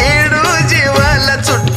खेडू जीवाला चुट